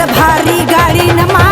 भारी गाडी नमा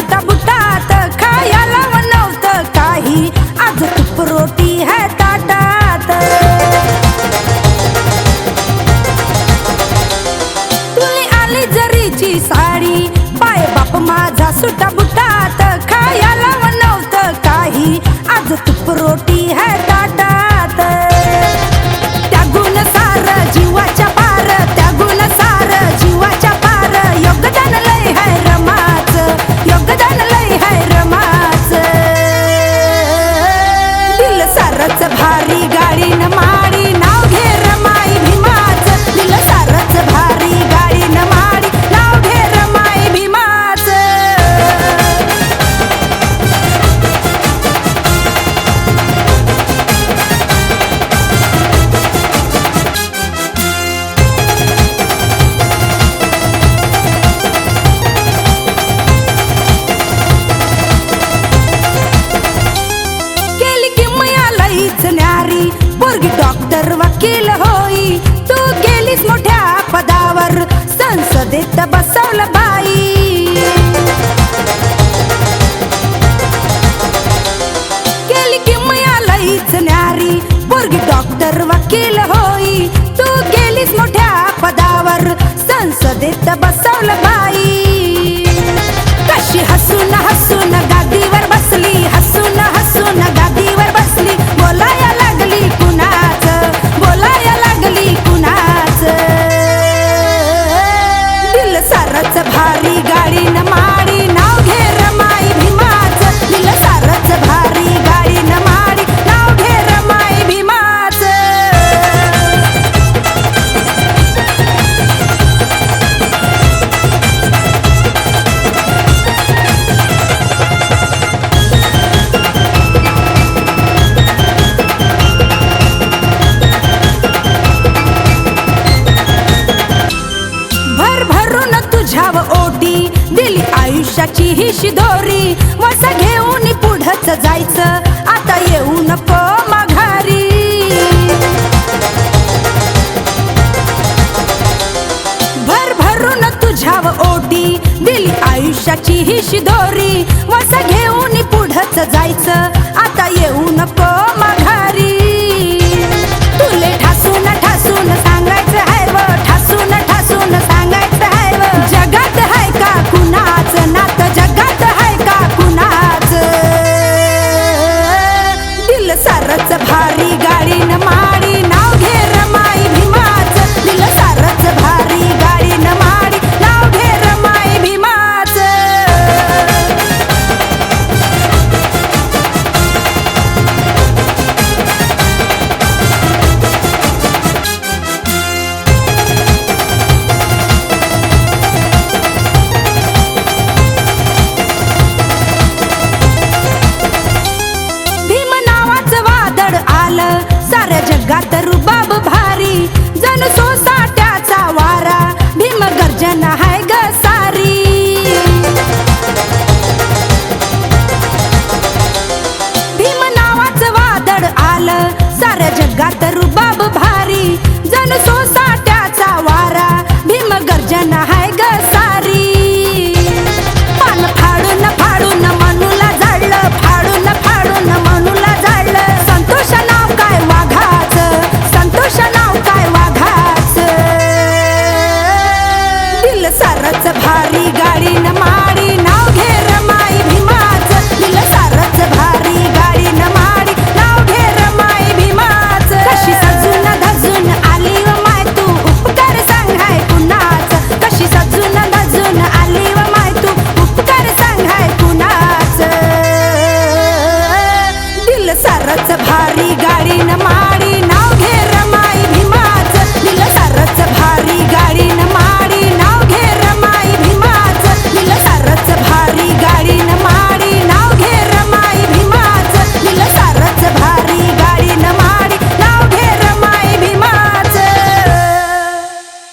बुटा बुटात खायला नव्हतं काही. आज तुप रोटी है ताटात. तुली आली जरीची साडी. पाय बाप माझा सुटा बुटात खायला नव्हतं काही. आज तुप रोटी वकील होई. तू गेलीस मोठ्या पदावर. संसदेत बसवलं बाई. केली किमया लईच न्यारी. पोरगी डॉक्टर वकील होई. तू गेलीस मोठ्या पदावर. संसदेत बसवलं बाई. आयुष्याची ही शिदोरी वस घेऊन पुढच जायचं. आता येऊ नको माघारी. भरभरून तुझ्याव ओटी. दिली आयुष्याची ही शिदोरी वस घेऊन पुढच जायचं. घालतात बाब भारी। रथ भारी गाडी न माडी